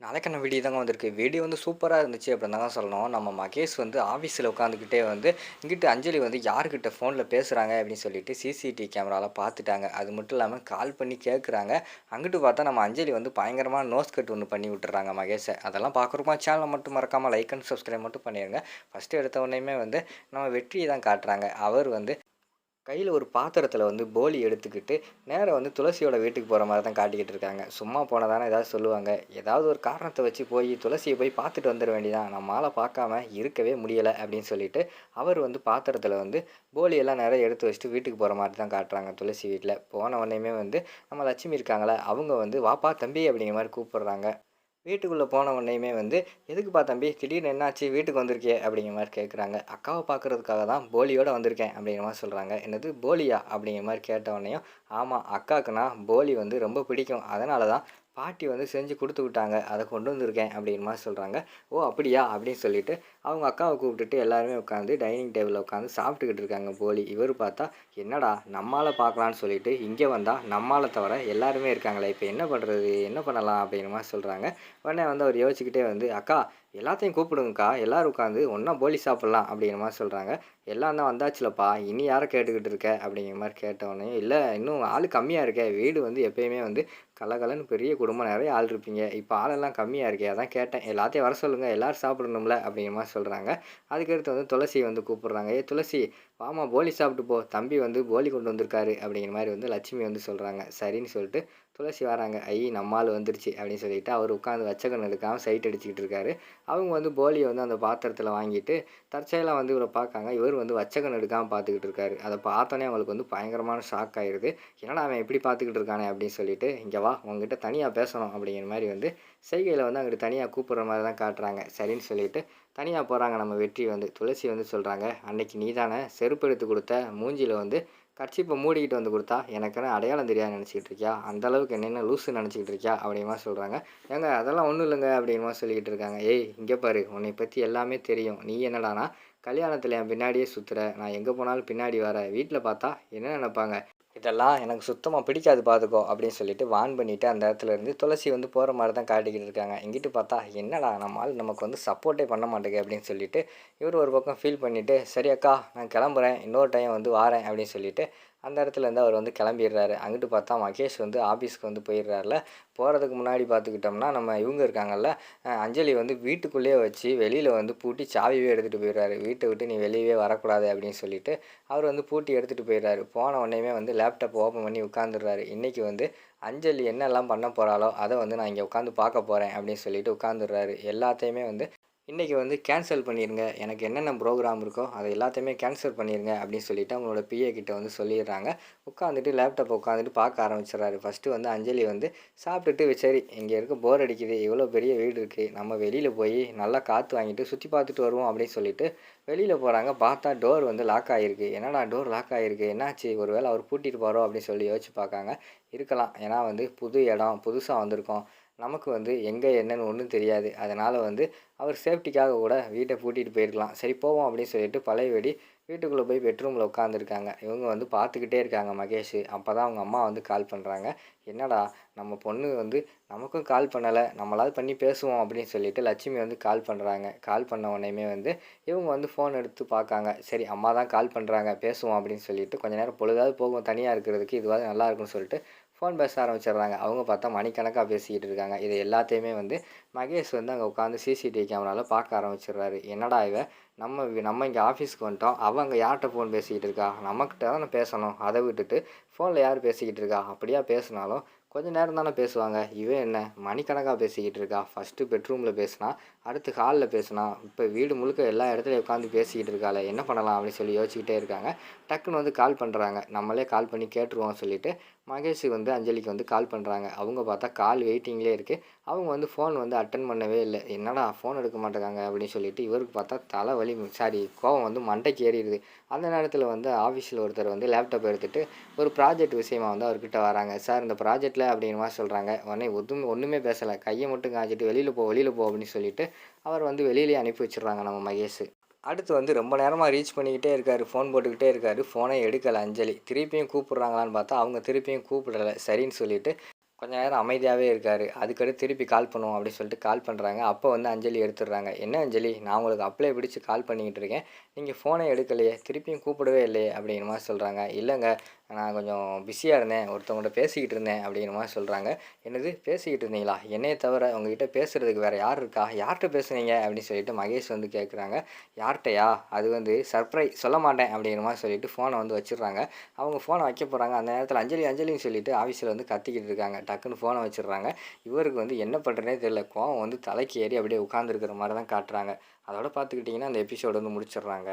நாளைக்கான வீடியோ தாங்க வந்திருக்கு. வீடியோ வந்து சூப்பராக இருந்துச்சு அப்படின்னு தாங்க சொல்லணும். நம்ம மகேஷ் வந்து ஆஃபீஸில் உட்காந்துக்கிட்டே வந்து இங்கிட்டு அஞ்சலி வந்து யார்கிட்ட ஃபோனில் பேசுகிறாங்க அப்படின்னு சொல்லிட்டு சிசிடிவி கேமராவில் பார்த்துட்டாங்க. அது மட்டும் இல்லாமல் கால் பண்ணி கேட்குறாங்க அங்கிட்டு பார்த்தா நம்ம அஞ்சலி வந்து பயங்கரமாக நோஸ் கட் ஒன்று பண்ணி விட்டுறாங்க மகேஷை. அதெல்லாம் பார்க்குறப்போ சேனலை மட்டும் மறக்காமல் லைக் அண்ட் சப்ஸ்கிரைப் மட்டும் பண்ணிடுங்க ஃபஸ்ட்டு எடுத்த உடனேயுமே வந்து நம்ம வெற்றியை தான் காட்டுறாங்க. அவர் வந்து கையில் ஒரு பாத்திரத்தில் வந்து போலி எடுத்துக்கிட்டு நேராக வந்து துளசியோட வீட்டுக்கு போகிற மாதிரி தான் காட்டிக்கிட்டு இருக்காங்க. சும்மா போனதானே ஏதாவது சொல்லுவாங்க. ஏதாவது ஒரு காரணத்தை வச்சு போய் துளசியை போய் பார்த்துட்டு வந்துட வேண்டியதான் நம்மளால் பார்க்காம இருக்கவே முடியலை அப்படின்னு சொல்லிட்டு அவர் வந்து பாத்திரத்தில் வந்து போலியெல்லாம் நிறைய எடுத்து வச்சுட்டு வீட்டுக்கு போகிற மாதிரி தான் காட்டுறாங்க துளசி வீட்டில் போன உடனேயுமே வந்து நம்ம லட்சுமி இருக்காங்களே அவங்க வந்து வாப்பா தம்பி அப்படிங்கிற மாதிரி கூப்பிடுறாங்க. வீட்டுக்குள்ளே போன உடனேயுமே வந்து எதுக்குப்பா தம்பி திடீர்னு என்னாச்சு? வீட்டுக்கு வந்திருக்கே அப்படிங்கிற மாதிரி கேட்குறாங்க அக்காவை பார்க்குறதுக்காக தான் போலியோட வந்திருக்கேன் அப்படிங்கிற மாதிரி சொல்கிறாங்க என்னது போலியா? அப்படிங்கிற மாதிரி கேட்ட உடனேயும் ஆமாம் அக்காவுக்குனா போலி வந்து ரொம்ப பிடிக்கும். அதனால தான் பாட்டி வந்து செஞ்சு கொடுத்து விட்டாங்க அதை கொண்டு வந்திருக்கேன் அப்படிங்கிற மாதிரி சொல்கிறாங்க ஓ அப்படியா? அப்படின்னு சொல்லிட்டு அவங்க அக்காவை கூப்பிட்டுட்டு எல்லாருமே உட்காந்து டைனிங் டேபிளில் உட்காந்து சாப்பிட்டுக்கிட்டு இருக்காங்க போலி. இவர் பார்த்தா என்னடா நம்மால் பார்க்கலான்னு சொல்லிட்டு இங்கே வந்தால் நம்மால் தவிர எல்லாருமே இருக்காங்களே இப்போ என்ன பண்ணுறது என்ன பண்ணலாம்? அப்படிங்கிற மாதிரி சொல்கிறாங்க உடனே வந்து அவர் யோசிச்சுக்கிட்டே வந்து அக்கா எல்லாத்தையும் கூப்பிடுங்கக்கா எல்லோரும் உட்காந்து ஒன்றா போலி சாப்பிட்லாம் அப்படிங்கிற மாதிரி சொல்கிறாங்க எல்லாம் தான் வந்தாச்சுலப்பா இனி யாரை கேட்டுக்கிட்டு இருக்க? அப்படிங்கிற மாதிரி கேட்டவொடனே இல்லை இன்னும் ஆள் கம்மியாக இருக்கே வீடு வந்து எப்பயுமே வந்து கலகலன்னு பெரிய குடும்பம் நிறைய ஆள் இருப்பீங்க. இப்போ ஆளெல்லாம் கம்மியாக இருக்கே அதான் கேட்டேன். எல்லாத்தையும் வர சொல்லுங்கள் எல்லோரும் சாப்பிடணும்ல அப்படிங்கிற மாதிரி சொல்கிறாங்க அதுக்கடுத்து வந்து துளசி வந்து கூப்பிட்றாங்க. ஏ துளசி வாமா போலி சாப்பிட்டு போ. தம்பி வந்து போலி கொண்டு வந்திருக்காரு அப்படிங்கிற மாதிரி வந்து லட்சுமி வந்து சொல்கிறாங்க சரின்னு சொல்லிட்டு துளசி வராங்க. ஐ நம்மால் வந்துருச்சு அப்படின்னு சொல்லிட்டு அவர் உட்காந்து வச்சக்கண் எடுக்காமல் சைட் அடிச்சுக்கிட்டு இருக்காரு. அவங்க வந்து போலியை வந்து அந்த பாத்திரத்தில் வாங்கிட்டு தற்செயலாக வந்து இவரை பார்க்காங்க. இவர் வந்து வச்சக்கண் எடுக்காமல் பார்த்துக்கிட்டு இருக்காரு. அதை பார்த்தோன்னே அவங்களுக்கு வந்து பயங்கரமான ஷாக் ஆயிடுது என்னடா அவன் எப்படி பார்த்துக்கிட்டு இருக்கானே? அப்படின்னு சொல்லிட்டு இங்கே வா உங்ககிட்ட தனியாக பேசணும். அப்படிங்கிற மாதிரி வந்து செய்கையில் வந்து அங்கிட்டு தனியாக கூப்பிட்ற மாதிரி தான் காட்டுறாங்க. சரின்னு சொல்லிட்டு தனியாக போகிறாங்க நம்ம வெற்றி வந்து. துளசி வந்து சொல்கிறாங்க அன்னைக்கு நீ தானே செருப்பு எடுத்து கொடுத்த மூஞ்சியில் வந்து கர்ச்சிப்பை மூடிக்கிட்டு வந்து கொடுத்தா எனக்குன்னு அடையாளம் தெரியாது நினச்சிக்கிட்டு இருக்கியா? அந்தளவுக்கு என்னென்ன லூஸு நினச்சிக்கிட்டு இருக்கியா? அப்படிமா சொல்கிறாங்க ஏங்க அதெல்லாம் ஒன்றும் இல்லைங்க அப்படின்மா சொல்லிக்கிட்டு இருக்காங்க. ஏய் இங்கே பாரு உன்னை பற்றி எல்லாமே தெரியும். நீ என்னடானா கல்யாணத்தில் என் பின்னாடியே சுற்றுற நான் எங்கே போனாலும் பின்னாடி வர. வீட்டில் பார்த்தா என்ன நினைப்பாங்க? இதெல்லாம் எனக்கு சுத்தமாக பிடிக்காது பார்த்துக்கோ அப்படின்னு சொல்லிட்டு வான் பண்ணிவிட்டு அந்த இடத்துல இருந்து துளசி வந்து போகிற மாதிரி தான் காட்டிக்கிட்டு இருக்காங்க. இங்கிட்டு பார்த்தா என்னடா நம்மால் நமக்கு வந்து சப்போர்ட்டே பண்ண மாட்டேங்க அப்படின்னு சொல்லிட்டு இவர் ஒரு பக்கம் ஃபீல் பண்ணிவிட்டு சரி அக்கா நான் கிளம்புறேன் இன்னொரு டைம் வந்து வாரேன் அப்படின்னு சொல்லிட்டு அந்த இடத்துலேருந்து அவர் வந்து கிளம்பிடுறாரு. அங்கிட்டு பார்த்தா மகேஷ் வந்து ஆஃபீஸ்க்கு வந்து போயிடுறாருல. போகிறதுக்கு முன்னாடி பார்த்துக்கிட்டோம்னா நம்ம இவங்க இருக்காங்கல்ல அஞ்சலி வந்து வீட்டுக்குள்ளேயே வச்சு வெளியில் வந்து பூட்டி சாவியே எடுத்துகிட்டு போயிடுறாரு. வீட்டை விட்டு நீ வெளியவே வரக்கூடாது அப்படின்னு சொல்லிட்டு அவர் வந்து பூட்டி எடுத்துகிட்டு போயிடுறாரு. போன உடனேயுமே வந்து லேப்டாப் ஓப்பன் பண்ணி உட்காந்துடுறாரு இன்றைக்கி வந்து அஞ்சலி என்னெல்லாம் பண்ண போகிறாளோ அதை வந்து நான் இங்கே உட்காந்து பார்க்க போகிறேன் அப்படின்னு சொல்லிட்டு உட்காந்துடுறாரு எல்லாத்தையுமே வந்து இன்றைக்கி வந்து கேன்சல் பண்ணிடுங்க எனக்கு என்னென்ன ப்ரோக்ராம் இருக்கோ அதை எல்லாத்தையுமே கேன்சல் பண்ணிடுங்க அப்படின்னு சொல்லிவிட்டு அவங்களோட பிஏ கிட்ட வந்து சொல்லிடுறாங்க. உட்காந்துட்டு லேப்டாப் உட்காந்துட்டு பார்க்க ஆரம்பிச்சிடறாரு. ஃபஸ்ட்டு வந்து அஞ்சலி வந்து சாப்பிட்டுட்டு சரி இங்கே இருக்க போர் அடிக்குது. இவ்வளோ பெரிய வீடு இருக்குது நம்ம வெளியில் போய் நல்லா காற்று வாங்கிட்டு சுற்றி பார்த்துட்டு வருவோம் அப்படின்னு சொல்லிட்டு வெளியில் போகிறாங்க பார்த்தா டோர் வந்து லாக் ஆகிருக்கு என்னடா டோர் லாக் ஆகிருக்கு என்னாச்சு? ஒரு வேளை அவர் பூட்டிட்டு போகிறோம் அப்படின்னு சொல்லி யோசிச்சு பார்க்காங்க. இருக்கலாம். ஏன்னா வந்து புது இடம் புதுசாக வந்திருக்கோம். நமக்கு வந்து எங்கே என்னன்னு ஒன்றும் தெரியாது. அதனால் வந்து அவர் சேஃப்டிக்காக கூட வீட்டை பூட்டிகிட்டு போயிருக்கலாம். சரி போவோம் அப்படின்னு சொல்லிட்டு பழையபடி வீட்டுக்குள்ளே போய் பெட்ரூமில் உட்காந்துருக்காங்க இவங்க வந்து பார்த்துக்கிட்டே இருக்காங்க மகேஷ். அப்போ தான் அவங்க அம்மா வந்து கால் பண்ணுறாங்க என்னடா நம்ம பொண்ணு வந்து நமக்கும் கால் பண்ணலை. நம்மளாவது பண்ணி பேசுவோம் அப்படின்னு சொல்லிட்டு லட்சுமி வந்து கால் பண்ணுறாங்க கால் பண்ண உடனேமே வந்து இவங்க வந்து ஃபோன் எடுத்து பார்க்காங்க. சரி அம்மா தான் கால் பண்ணுறாங்க பேசுவோம் அப்படின்னு சொல்லிட்டு கொஞ்ச நேரம் பொழுதாவது போகும். தனியாக இருக்கிறதுக்கு இதுவாக நல்லா இருக்கும்னு சொல்லிட்டு ஃபோன் பேச ஆரம்பிச்சிடுறாங்க. அவங்க பார்த்தா மணிக்கணக்காக பேசிக்கிட்டு இருக்காங்க. இது எல்லாத்தையுமே வந்து மகேஷ் வந்து அங்கே உட்காந்து சிசிடிவி கேமராவில் பார்க்க ஆரம்பிச்சிடுறாரு. என்னடா இவ? நம்ம நம்ம இங்கே ஆஃபீஸ்க்கு வந்துட்டோம். அவள் அங்கே யார்கிட்ட ஃபோன் பேசிக்கிட்டு இருக்கா? நம்மக்கிட்ட தானே பேசணும். அதை விட்டுட்டு ஃபோனில் யார் பேசிக்கிட்டு இருக்கா? அப்படியா பேசினாலும் கொஞ்சம் நேரம் தானே பேசுவாங்க. இவன் என்ன? மணிக்கணக்காக பேசிக்கிட்டு இருக்கா? ஃபஸ்ட்டு பெட்ரூமில் பேசினா அடுத்து ஹாலில் பேசினா இப்போ வீடு முழுக்க எல்லா இடத்துலையும் உட்காந்து பேசிக்கிட்டு இருக்காள். என்ன பண்ணலாம் அப்படின்னு சொல்லி யோசிச்சுக்கிட்டே இருக்காங்க. டக்குன்னு வந்து கால் பண்ணுறாங்க நம்மளே கால் பண்ணி கேட்டுருவோம் சொல்லிவிட்டு மகேஷ் வந்து அஞ்சலிக்கு வந்து கால் பண்ணுறாங்க அவங்க பார்த்தா கால் வெயிட்டிங்லேயே இருக்குது அவங்க வந்து ஃபோன் வந்து அட்டன் பண்ணவே இல்லை. என்னடா ஃபோன் எடுக்க மாட்டேங்காங்க அப்படின்னு சொல்லிட்டு இவருக்கு பார்த்தா தலை வலி சாரி கோவம் வந்து மண்டைக்கு ஏறிடுது. அந்த நேரத்தில் வந்து ஆஃபீஸில் ஒருத்தர் வந்து லேப்டாப் எடுத்துகிட்டு ஒரு ப்ராஜெக்ட் விஷயமா வந்து அவர்கிட்ட வராங்க. சார் இந்த ப்ராஜெக்ட்டில் அப்படிங்கிற மாதிரி சொல்கிறாங்க உடனே ஒதுமே ஒன்றுமே பேசலை. கையை மட்டும் காய்ச்சிட்டு வெளியில் போ வெளியில் போ அப்படின்னு சொல்லிட்டு அவர் வந்து வெளியிலேயே அனுப்பி வச்சிடுறாங்க நம்ம மகேஷ். அடுத்து வந்து ரொம்ப நேரமாக ரீச் பண்ணிக்கிட்டே இருக்கார் ஃபோன் போட்டுக்கிட்டே இருக்கார். ஃபோனை எடுக்கலை அஞ்சலி. திருப்பியும் கூப்பிட்றாங்களான்னு பார்த்தா அவங்க திருப்பியும் கூப்பிடலை. சரின்னு சொல்லிட்டு கொஞ்ச நேரம் அமைதியாகவே இருக்கார். அதுக்கடுத்து திருப்பி கால் பண்ணுவோம் அப்படின்னு சொல்லிட்டு கால் பண்ணுறாங்க அப்போ வந்து அஞ்சலி எடுத்துடுறாங்க. என்ன அஞ்சலி? நான் உங்களுக்கு அப்ளை பிடிச்சி கால் பண்ணிக்கிட்டு இருக்கேன். நீங்கள் ஃபோனை எடுக்கலையே திருப்பியும் கூப்பிடவே இல்லையே அப்படிங்கிற மாதிரி சொல்கிறாங்க இல்லைங்க நான் கொஞ்சம் பிஸியாக இருந்தேன் ஒருத்தவங்கள்ட்ட பேசிக்கிட்டு இருந்தேன் அப்படிங்கிற மாதிரி சொல்கிறாங்க என்னது பேசிக்கிட்டு இருந்தீங்களா? என்னையை தவிர உங்ககிட்ட பேசுகிறதுக்கு வேறு யார் இருக்கா? யார்கிட்ட பேசுனீங்க? அப்படின்னு சொல்லிட்டு மகேஷ் வந்து கேட்குறாங்க யார்கிட்டயா? அது வந்து சர்ப்ரைஸ் சொல்ல மாட்டேன் அப்படிங்கிற மாதிரி சொல்லிட்டு ஃபோனை வந்து வச்சிடுறாங்க. அவங்க ஃபோனை வைக்க போகிறாங்க அந்த நேரத்தில் அஞ்சலி அஞ்சலின்னு சொல்லிட்டு ஆஃபீஸில் வந்து கத்திக்கிட்டு இருக்காங்க. டக்குன்னு ஃபோனை வச்சிடுறாங்க. இவருக்கு வந்து என்ன பண்ணுறனே தெரியல. கோவம் வந்து தலைக்கு ஏறி அப்படியே உட்காந்துருக்கிற மாதிரி தான் காட்டுறாங்க. அதோட பார்த்துக்கிட்டிங்கன்னா அந்த எபிசோடு வந்து முடிச்சிடுறாங்க.